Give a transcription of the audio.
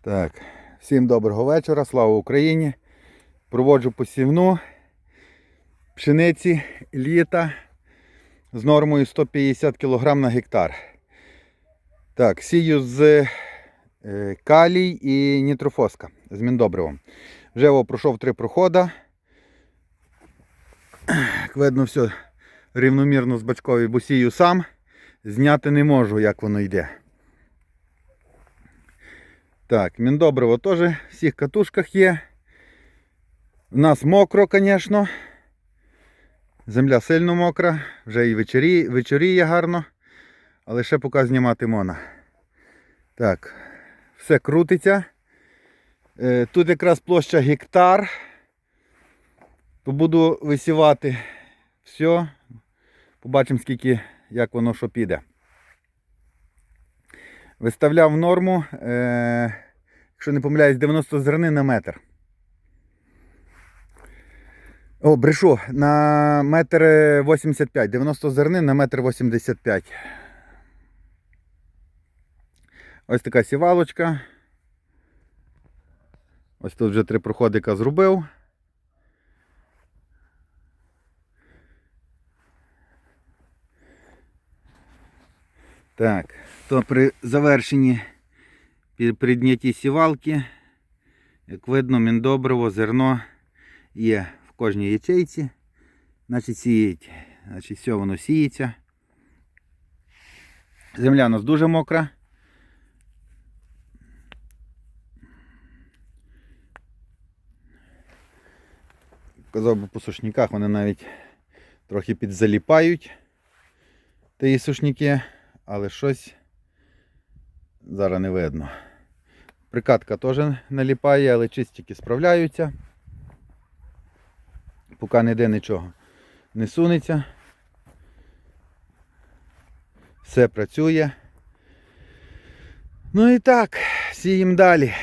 Так, всім доброго вечора, слава Україні. Проводжу посівну пшениці літа з нормою 150 кг на гектар. Так, сію з е, калій і нітрофоска з міндобривом. Вже пройшов три проходи. Як видно, все рівномірно з бачкові, бо сію сам. Зняти не можу, як воно йде. Так, міндобриво теж в всіх катушках є. У нас мокро, звісно. Земля сильно мокра, вже і вечорі, вечоріє гарно, але ще поки знімати можна. Так, все крутиться. Е, Тут якраз площа гектар. То буду висівати все. Побачимо, скільки, як воно що піде. Виставляв норму, е, якщо не помиляюсь, 90 зерни на метр. О, брешу, на метр 85. 90 зерни на метр 85. Ось така сівалочка. Ось тут вже три проходика зробив. Так, то при завершенні піднятті сівалки, як видно, міндобриво, зерно є в кожній ячейці. Значить, сіють. Значить, все воно сіється. Земля у нас дуже мокра. Казав би по сушниках вони навіть трохи підзаліпають. Ті сушники, але щось зараз не видно. Прикатка теж наліпає, але чистики справляються. Поки ніде нічого не сунеться. Все працює. Ну і так, сіємо далі.